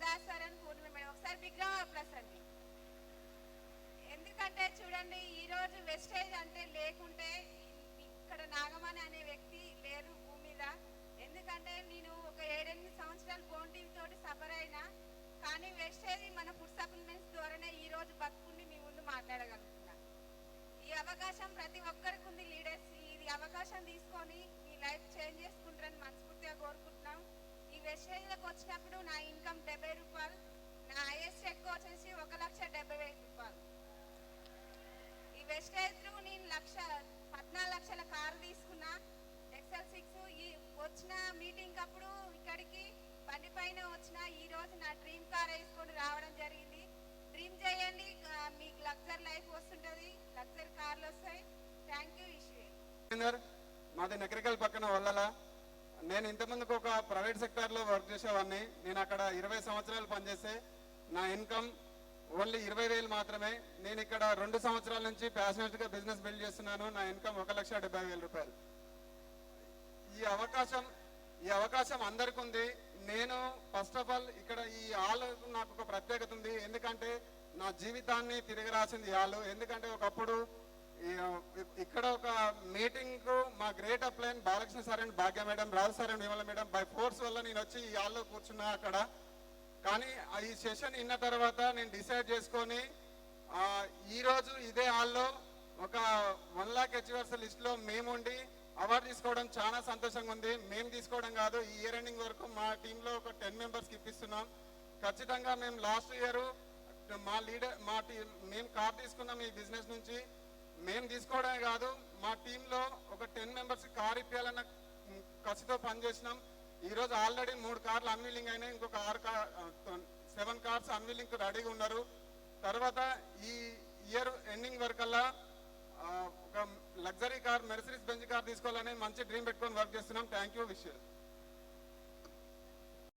Sir అని పూర్ణిమ madam. ఒకసారి విగ్రహం ప్లస్ అండి. ఎందుకంటే చూడండి ఈ రోజు వెస్టేజ్ అంటే లేకుంటే ఇక్కడ నాగమణి అనే వ్యక్తి లేరు భూమి మీద. ఎందుకంటే నేను ఒక ఏడెనిమిది సంవత్సరాలు బోన్ టీవీ తోటి సఫర్ అయినా కానీ వెస్టేజ్ మన ఫుడ్ సప్లిమెంట్స్ ద్వారానే ఈ రోజు బతుకుండి మీ ముందు మాట్లాడగలుగుతున్నా. ఈ అవకాశం ప్రతి ఒక్కరికి ఉంది లీడర్స్ ఈ అవకాశం తీసుకొని మీ లైఫ్ చేంజ్ చేసుకుంటారని మనస్ఫూర్తిగా కోరుకుంటున్నాం ఈ వెస్టేజ్లకు వచ్చినప్పుడు నా ఇన్కమ్ డెబ్బై రూపాయలు నా హైయెస్ట్ ఎక్కువ వచ్చేసి ఒక లక్ష డెబ్బై వేల రూపాయలు. ఈ వెస్టేజ్ త్రూ నేను లక్ష పద్నాలుగు లక్షల కారు తీసుకున్నా ఎక్సెల్ సిక్స్ ఈ వచ్చిన మీటింగ్ అప్పుడు ఇక్కడికి బండి పైన వచ్చిన ఈ రోజు నా డ్రీమ్ కార్ వేసుకొని రావడం జరిగింది. డ్రీమ్ చేయండి మీకు లగ్జర్ లైఫ్ వస్తుంటది లగ్జర్ కార్లు వస్తాయి. థ్యాంక్ యూ ఇష్యూ మాది నకరికల్ పక్కన వల్లలా. నేను ఇంతకుముందుకు ఒక ప్రైవేట్ సెక్టార్లో వర్క్ చేసేవాడిని. నేను అక్కడ ఇరవై సంవత్సరాలు పనిచేస్తే నా ఇన్కమ్ ఓన్లీ ఇరవై వేలు మాత్రమే. నేను ఇక్కడ రెండు సంవత్సరాల నుంచి ప్యాషనెట్గా బిజినెస్ బిల్డ్ చేస్తున్నాను. నా ఇన్కమ్ ఒక లక్ష డెబ్బై వేల రూపాయలు. ఈ అవకాశం ఈ అవకాశం అందరికి ఉంది. నేను ఫస్ట్ ఆఫ్ ఆల్ ఇక్కడ ఈ ఆలు నాకు ఒక ప్రత్యేకత ఉంది. ఎందుకంటే నా జీవితాన్ని తిరిగి రాసింది ఈ ఆలు. ఎందుకంటే ఒకప్పుడు ఇక్కడ ఒక meeting great upline Balakrishna sir and Bhagya madam Raju sir and Vimala madam. By force వల్ల నేను వచ్చి ఈ హాల్లో కూర్చున్నా అక్కడ. కానీ ఈ సెషన్ విన్న తర్వాత నేను డిసైడ్ చేసుకొని ఈరోజు ఇదే హాల్లో ఒక వన్ లాక్ అచీవర్స్ లిస్ట్లో మేముండి అవార్డు తీసుకోవడం చాలా సంతోషంగా ఉంది. మేము తీసుకోవడం కాదు ఈ ఇయర్ ఎండింగ్ వరకు మా టీంలో ఒక టెన్ మెంబర్స్కి ఇప్పిస్తున్నాం. ఖచ్చితంగా మేము లాస్ట్ ఇయర్ మా లీడర్ మా టీం మేము కార్ తీసుకున్నాం ఈ బిజినెస్ నుంచి. మేము తీసుకోవడమే కాదు మా టీంలో ఒక టెన్ మెంబర్స్ కార్ ఇప్పించాలన్న కసితో పనిచేసినాం. ఈ రోజు ఆల్రెడీ మూడు కార్లు అన్వీలింగ్ అయినాయి. ఇంకొక ఆరు కార్ సెవెన్ కార్స్ అన్వీలింగ్ రెడీగా ఉన్నారు. తర్వాత ఈ ఇయర్ ఎండింగ్ వరకల్లా ఒక luxury car Mercedes Benz car తీసుకోవాలని మంచి డ్రీమ్ పెట్టుకొని వర్క్ చేస్తున్నాం. థ్యాంక్ యూ విషయం